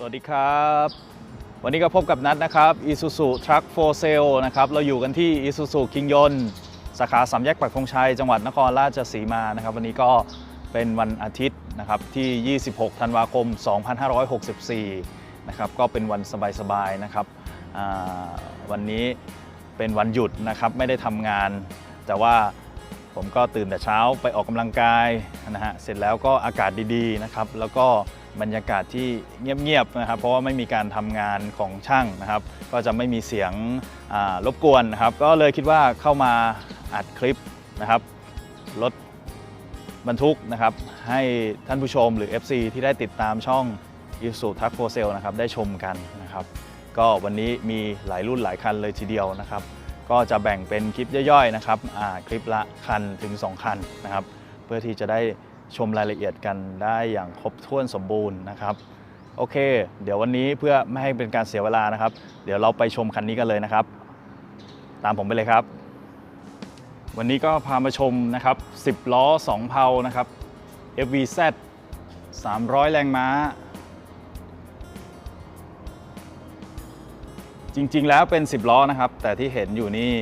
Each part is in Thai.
สวัสดีครับ วันนี้ก็พบกับนัดนะครับ Isuzu Truck for Sale นะครับ เราอยู่กันที่ Isuzu คิงยนสาขาสามแยกปักธงชัย จังหวัดนครราชสีมานะครับ วันนี้ก็เป็นวันอาทิตย์นะครับที่ 26 ธันวาคม 2564 นะครับ ก็เป็นวันสบายๆนะครับ วันนี้เป็นวันหยุดนะครับ ไม่ได้ทำงาน แต่ว่าผมก็ตื่นแต่เช้าไปออกกำลังกายนะฮะ เสร็จแล้วก็อากาศดีๆนะครับ แล้วก็ บรรยากาศที่เงียบๆนะครับ เพราะว่าไม่มีการทำงานของช่างนะครับ ก็จะไม่มีเสียงรบกวนนะครับ ก็เลยคิดว่าเข้ามาอัดคลิปนะครับรถบรรทุกนะครับ ให้ท่านผู้ชมหรือ FC ที่ได้ติดตามช่อง i s u t u c for Sale นะครับได้ชมกันนะครับ ก็วันนี้มีหลายรุ่นหลายคันเลยทีเดียวนะครับ ก็จะแบ่งเป็นคลิปย่อยๆนะครับคลิปละคันถึง 2 คันนะครับ เพื่อที่จะได้ ชมรายละเอียดกันได้อย่างครบถ้วนสมบูรณ์นะครับ โอเค เดี๋ยววันนี้เพื่อไม่ให้เป็นการเสียเวลานะครับ เดี๋ยวเราไปชมคันนี้กันเลยนะครับ ตามผมไปเลยครับ วันนี้ก็พามาชมนะครับ 10 ล้อ 2 เพานะครับ FVZ 300 แรงม้า จริงๆแล้วเป็น 10 ล้อนะครับ แต่ที่เห็นอยู่นี่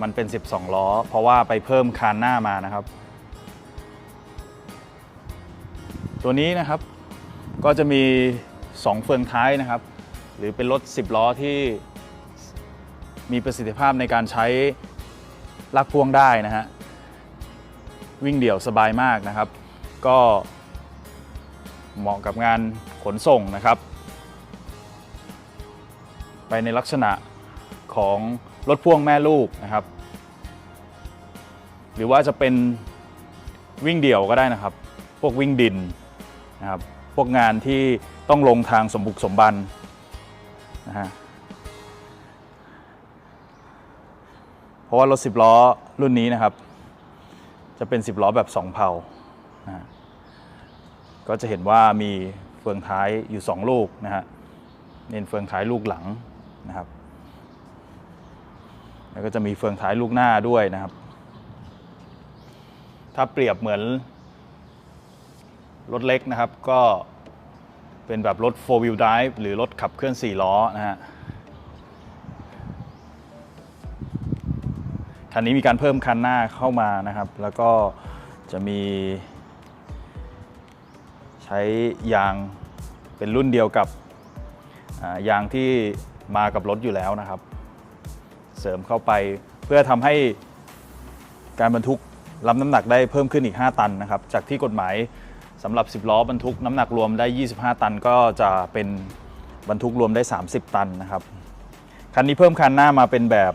มันเป็น 12 ล้อ เพราะว่าไปเพิ่มคานหน้ามานะครับ ตัวนี้นะครับก็จะมี 2 เฟืองท้ายนะครับ หรือเป็นรถ 10 ล้อที่มีประสิทธิภาพในการใช้ลากพ่วงได้นะฮะวิ่งเดี่ยวสบายมากนะครับ ก็เหมาะกับงานขนส่งนะครับ ไปในลักษณะของรถพ่วงแม่ลูกนะครับ หรือว่าจะเป็นวิ่งเดี่ยวก็ได้นะครับ พวกวิ่งดิน นะครับพวกงานที่ต้องลงทางสมบุกสมบันนะฮะเพราะว่ารถ10ล้อรุ่นนี้นะครับ จะเป็น10ล้อแบบ2เพานะฮะก็จะเห็นว่ามีเฟืองท้ายอยู่2ลูกนะฮะเน้นเฟืองท้ายลูกหลังนะครับแล้วก็จะมีเฟืองท้ายลูกหน้าด้วยนะครับ ถ้าเปรียบเหมือน รถเล็กนะครับก็เป็นแบบรถ 4 wheel drive หรือรถขับเคลื่อน 4 ล้อนะฮะคันนี้มีการเพิ่มคันหน้าเข้ามานะครับ แล้วก็จะมีใช้ยางเป็นรุ่นเดียวกับยางที่มากับรถอยู่แล้วนะครับ เสริมเข้าไปเพื่อทำให้การบรรทุกรับน้ำหนักได้เพิ่มขึ้นอีก 5 ตันนะครับ จากที่กฎหมาย สำหรับ 10 ล้อบรรทุกน้ำหนักรวมได้ 25 ตันก็จะเป็นบรรทุกรวมได้ 30 ตันนะครับคันนี้เพิ่มคันหน้ามาเป็นแบบ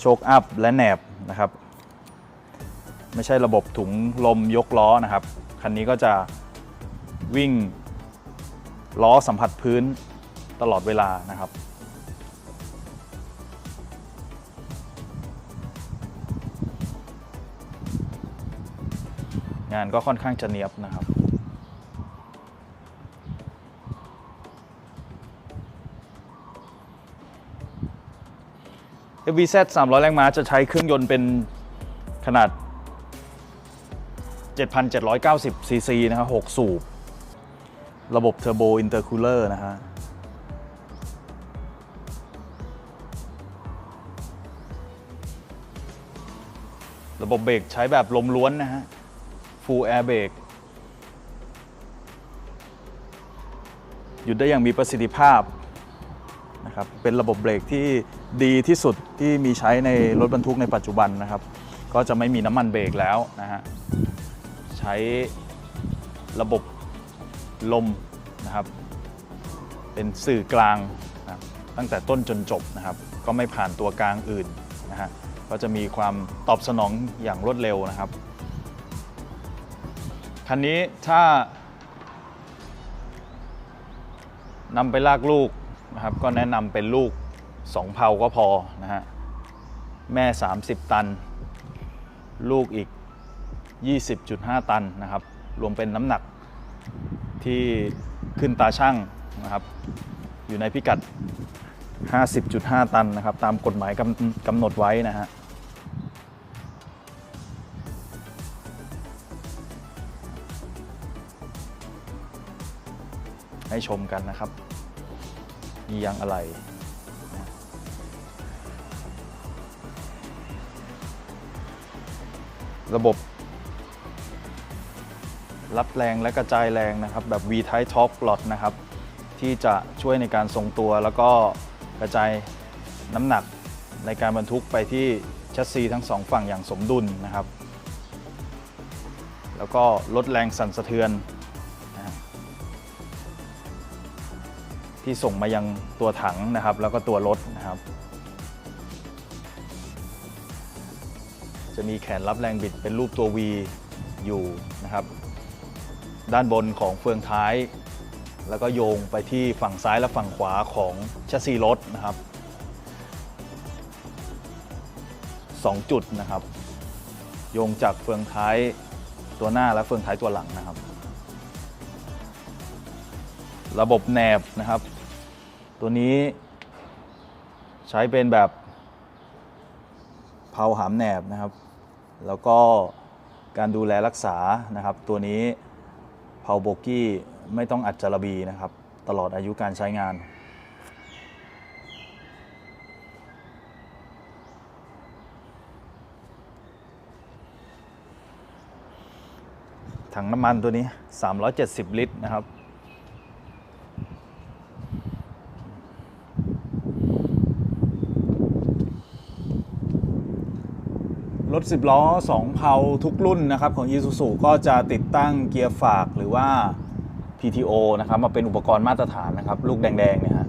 โชคอัพและแหนบนะครับไม่ใช่ระบบถุงลมยกล้อนะครับคันนี้ก็จะวิ่งล้อสัมผัสพื้นตลอดเวลานะครับ งานก็ค่อนข้างจะเนียบนะครับ FVZ 300 แรงม้าจะใช้เครื่องยนต์เป็นขนาด 7,790 ซีซีนะครับ 6 สูบ ระบบเทอร์โบอินเตอร์คูลเลอร์นะฮะระบบเบรกใช้แบบลมล้วนนะฮะ Full Air Brake หยุดได้อย่างมีประสิทธิภาพนะครับเป็นระบบเบรกที่ดีที่สุดที่มีใช้ในรถบรรทุกในปัจจุบันนะครับ ก็จะไม่มีน้ำมันเบรกแล้วนะฮะใช้ระบบลมนะครับ เป็นสื่อกลางนะตั้งแต่ต้นจนจบนะครับ ก็ไม่ผ่านตัวกลางอื่นนะฮะก็จะมีความตอบสนองอย่างรวดเร็วนะครับ คันนี้ถ้านำไปลากลูกนะครับ ก็แนะนำเป็นลูก 2 เพาก็พอนะฮะ แม่ 30 ตัน ลูกอีก 20.5 ตันนะครับ รวมเป็นน้ำหนักที่ขึ้นตาช่างนะครับ อยู่ในพิกัด 50.5 ตันนะครับ ตามกฎหมายกำกำหนดไว้นะฮะ ให้ชมกันนะครับมียางอะไรระบบ รับแรงและกระจายแรงนะครับ แบบ V Type Top Lot นะครับ ที่จะช่วยในการทรงตัวแล้วก็กระจายน้ำหนักในการบรรทุกไปที่แชสซีทั้งสองฝั่งอย่างสมดุลนะครับ แล้วก็ลดแรงสั่นสะเทือน ที่ส่งมายังตัวถังนะครับ แล้วก็ตัวรถนะครับ จะมีแขนรับแรงบิดเป็นรูปตัว V อยู่นะครับ ด้านบนของเฟืองท้าย แล้วก็โยงไปที่ฝั่งซ้ายและฝั่งขวาของแชสซีรถนะครับ2 จุดนะครับ โยงจากเฟืองท้ายตัวหน้าและเฟืองท้ายตัวหลังนะครับ ระบบแหนบนะครับ ตัวนี้ใช้เป็นแบบเผาหามแหนบนะครับ แล้วก็การดูแลรักษานะครับ ตัวนี้เผาโบกี้ไม่ต้องอัดจารบีนะครับ ตลอดอายุการใช้งาน ถังน้ำมันตัวนี้ 370 ลิตรนะครับ 10 ล้อ 2 เพาทุกรุ่นนะครับของ Isuzu ก็จะติดตั้งเกียร์ฝากหรือว่า PTO นะครับมาเป็นอุปกรณ์มาตรฐานนะครับ ลูกแดงๆเนี่ยฮะ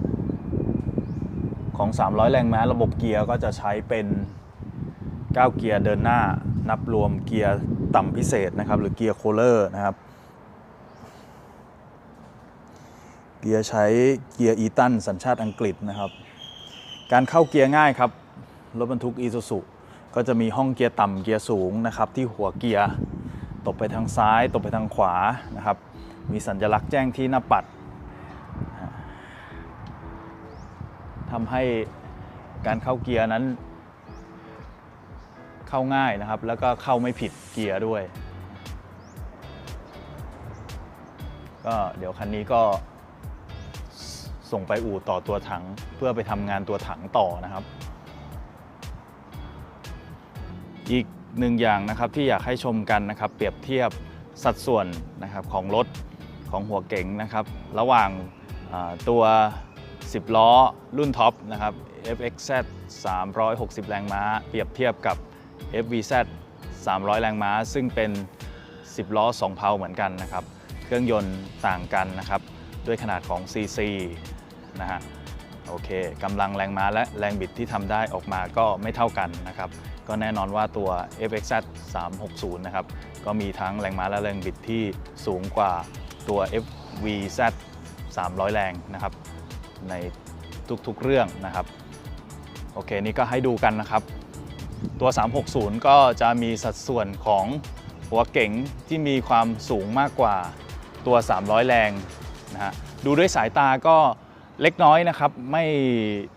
ของ 300 แรงม้าระบบเกียร์ก็จะใช้เป็น 9 เกียร์เดินหน้า นับรวมเกียร์ต่ำพิเศษนะครับ หรือเกียร์โคเลอร์นะครับ เกียร์ใช้เกียร์อีตันสัญชาติอังกฤษนะครับ การเข้าเกียร์ง่ายครับ รถบรรทุกอีซูซุ ก็จะมีห้องเกียร์ต่ำเกียร์สูงนะครับที่หัวเกียร์ตบไปทางซ้าย ตบไปทางขวานะครับ มีสัญลักษณ์แจ้งที่หน้าปัดทำให้การเข้าเกียร์นั้น เข้าง่ายนะครับ แล้วก็เข้าไม่ผิดเกียร์ด้วย ก็เดี๋ยวคันนี้ก็สส่งไปอู่ต่อตัวถังเพื่อไปทำงานตัวถังต่อนะครับ อีกหนึ่งอย่างนะครับที่อยากให้ชมกันนะครับเปรียบเทียบสัดส่วนนะครับของรถของหัวเก๋งนะครับระหว่างตัว 10 ล้อรุ่นท็อปนะครับ FXZ 360 แรงม้า เปรียบเทียบกับ FVZ 300 แรงม้า ซึ่งเป็น 10 ล้อ 2 เพาเหมือนกันนะครับ เครื่องยนต์ต่างกันนะครับ ด้วยขนาดของ CC นะฮะ โอเคกำลังแรงม้าและแรงบิดที่ทำได้ออกมาก็ไม่เท่ากันนะครับ ก็แน่นอนว่าตัว FXZ 360 นะครับ ก็มีทั้งแรงม้าและแรงบิดที่สูงกว่าตัว FVZ 300 แรงนะครับ ในทุกๆเรื่องนะครับ โอเค นี่ก็ให้ดูกันนะครับ ตัว 360 ก็จะมีสัดส่วนของหัวเก๋งที่มีความสูงมากกว่าตัว 300 แรงนะฮะ ดูด้วยสายตาก็ เล็กน้อยนะครับไม่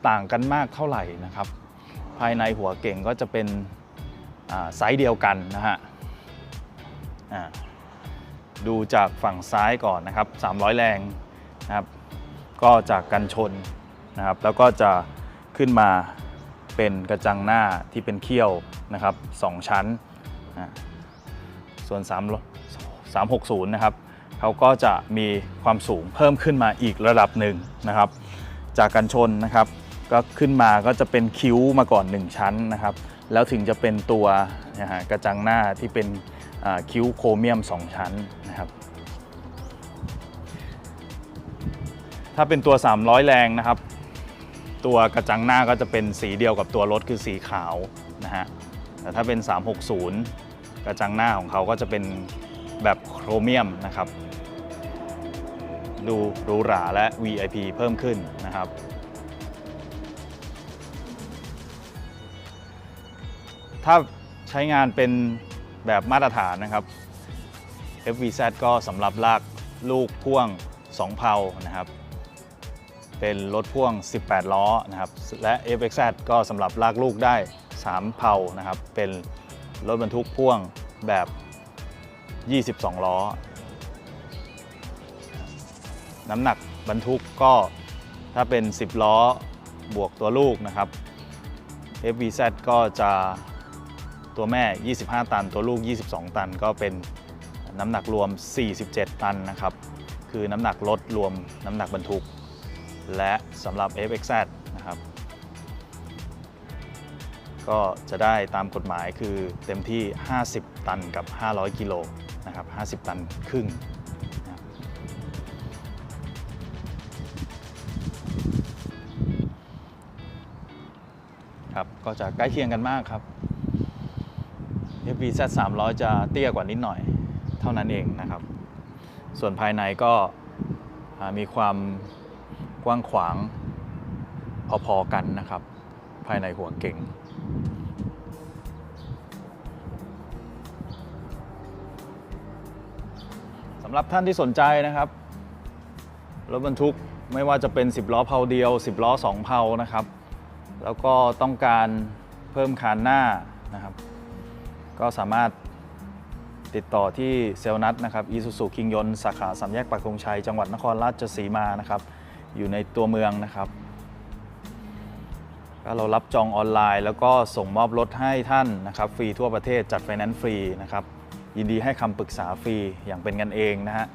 ต่างกันมากเท่าไหร่นะครับ ภายในหัวเก่งก็จะเป็นไซส์เดียวกันนะฮะดูจากฝั่งซ้ายก่อนนะครับ 300 แรงนะครับ ก็จากกันชนนะครับ แล้วก็จะขึ้นมาเป็นกระจังหน้าที่เป็นเขี้ยวนะครับสองชั้นอ่าส่วน 3 360 นะครับ เขาก็จะมีความสูงเพิ่มขึ้นมาอีกระดับหนึ่งนะครับ จากกันชนนะครับ ก็ขึ้นมาก็จะเป็นคิ้วมาก่อน 1 ชั้นนะครับ แล้วถึงจะเป็นตัวนะกระจังหน้าที่เป็นคิ้วโครเมียม 2 ชั้นนะครับ ถ้าเป็นตัว 300 แรงนะครับ ตัวกระจังหน้าก็จะเป็นสีเดียวกับตัวรถคือสีขาวนะฮะแต่ถ้าเป็น 360 กระจังหน้าของเขาก็จะเป็นแบบโครเมียมนะครับ ดูหรูหราและ VIP เพิ่มขึ้นนะครับ ถ้าใช้งานเป็นแบบมาตรฐานนะครับ FVZ ก็สำหรับลากลูกพ่วง 2 เพานะครับ เป็นรถพ่วง 18 ล้อนะครับ และ FXZ ก็สำหรับลากลูกได้ 3 เพานะครับ เป็นรถบรรทุกพ่วงแบบ 22 ล้อ น้ำหนักบรรทุกก็ถ้าเป็น 10 ล้อบวกตัวลูกนะครับ FVZ ก็จะตัวแม่ 25 ตัน ตัวลูก 22 ตัน ก็เป็นน้ำหนักรวม 47 ตันนะครับ คือน้ำหนักรถรวมน้ำหนักบรรทุก และสำหรับ FXZ นะครับ ก็จะได้ตามกฎหมายคือเต็มที่ 50 ตันกับ 500 กิโลนะครับ 50 ตันครึ่ง ครับ ก็จะใกล้เคียงกันมากครับ FVZ 300 จะเตี้ยกว่านิดหน่อย เท่านั้นเองนะครับ ส่วนภายในก็มีความกว้างขวางพอๆกันนะครับ ภายในหัวเก่งสำหรับท่านที่สนใจนะครับ รถบรรทุกไม่ว่าจะเป็น 10 ล้อเพาเดียว 10 ล้อ 2 เพานะครับ แล้วก็ต้องการเพิ่มคานหน้านะครับ ก็สามารถติดต่อที่เซลล์นัทนะครับอีซูซูคิงยนสาขาสามแยกปักธงชัย จังหวัดนครราชสีมานะครับ อยู่ในตัวเมืองนะครับก็เรารับจองออนไลน์ แล้วก็ส่งมอบรถให้ท่านนะครับ ฟรีทั่วประเทศจัดไฟแนนซ์ฟรีนะครับ ยินดีให้คำปรึกษาฟรีอย่างเป็นกันเองนะฮะ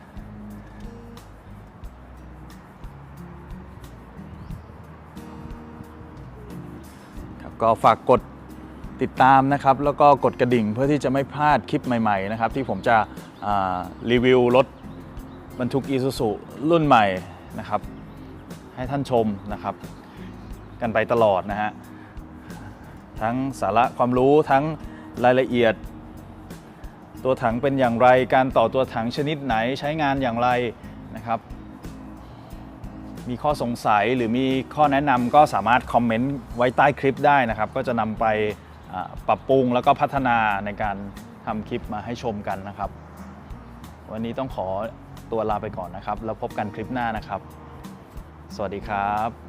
ก็ฝากกดติดตามนะครับ แล้วก็กดกระดิ่งเพื่อที่จะไม่พลาดคลิปใหม่ๆนะครับ ที่ผมจะรีวิวรถบรรทุกอีซูซูรุ่นใหม่นะครับ ให้ท่านชมนะครับ กันไปตลอดนะฮะทั้งสาระความรู้ทั้งรายละเอียด ตัวถังเป็นอย่างไร การต่อตัวถังชนิดไหนใช้งานอย่างไรนะครับ มีข้อสงสัยหรือมีข้อแนะนำก็สามารถคอมเมนต์ไว้ใต้คลิปได้นะครับ ก็จะนำไปปรับปรุงแล้วก็พัฒนาในการทำคลิปมาให้ชมกันนะครับ วันนี้ต้องขอตัวลาไปก่อนนะครับ แล้วพบกันคลิปหน้านะครับ สวัสดีครับ